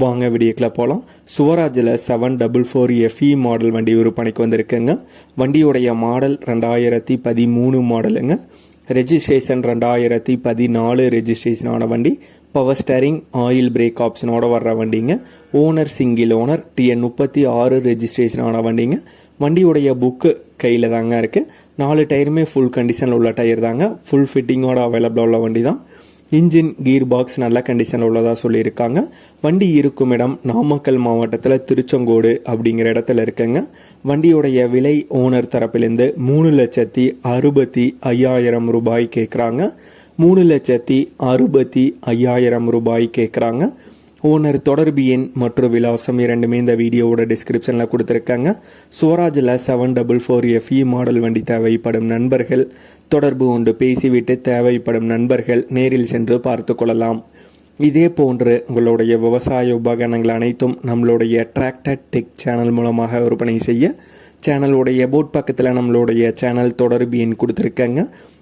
வாங்க வீடியோக்கில் போகலாம் சுவராஜில் seven double four FE model வண்டி விற்பனைக்கு வந்திருக்குங்க. வண்டியுடைய மாடல் ரெண்டாயிரத்தி பதிமூணு மாடலுங்க ரெஜிஸ்ட்ரேஷன் ரெண்டாயிரத்தி பதினாலு ரெஜிஸ்ட்ரேஷன் ஆன வண்டி. பவர் ஸ்டேரிங் ஆயில் பிரேக் ஆப்ஷனோட வர்ற வண்டிங்க. ஓனர் சிங்கிள் ஓனர் டிஎன் முப்பத்தி ஆறு ரெஜிஸ்ட்ரேஷன் ஆன வண்டிங்க. வண்டியுடைய புக்கு கையில் தாங்க இருக்குது நாலு டயருமே ஃபுல் கண்டிஷனில் உள்ள டயர் தாங்க. ஃபுல் ஃபிட்டிங்கோட அவைலபிளாக உள்ள வண்டி தான் இன்ஜின் கீர் பாக்ஸ் நல்ல கண்டிஷனில் உள்ளதாக சொல்லியிருக்காங்க. வண்டி இருக்கும் இடம் நாமக்கல் மாவட்டத்தில் திருச்செங்கோடு அப்படிங்கிற இடத்துல இருக்குங்க. வண்டியுடைய விலை ஓனர் தரப்பிலிருந்து மூணு லட்சத்தி அறுபத்தி ஐயாயிரம் ரூபாய் கேட்குறாங்க மூணு லட்சத்தி அறுபத்தி ஐயாயிரம் ரூபாய் கேட்குறாங்க ஓனர் தொடர்பு எண் மற்றும் விலாசம் இரண்டுமே இந்த வீடியோவோட டிஸ்கிரிப்ஷனில் கொடுத்துருக்காங்க. ஸ்வராஜில் seven double four FE model வண்டி தேவைப்படும் நண்பர்கள் தொடர்பு கொண்டு பேசிவிட்டு தேவைப்படும் நண்பர்கள் நேரில் சென்று பார்த்து கொள்ளலாம். இதே போன்று உங்களுடைய விவசாய உபகரணங்கள் அனைத்தும் நம்மளுடைய டிராக்டர் டெக் சேனல் மூலமாக விற்பனை செய்ய சேனலுடைய போட் பக்கத்தில் நம்மளுடைய சேனல் தொடர்பு எண் கொடுத்துருக்காங்க.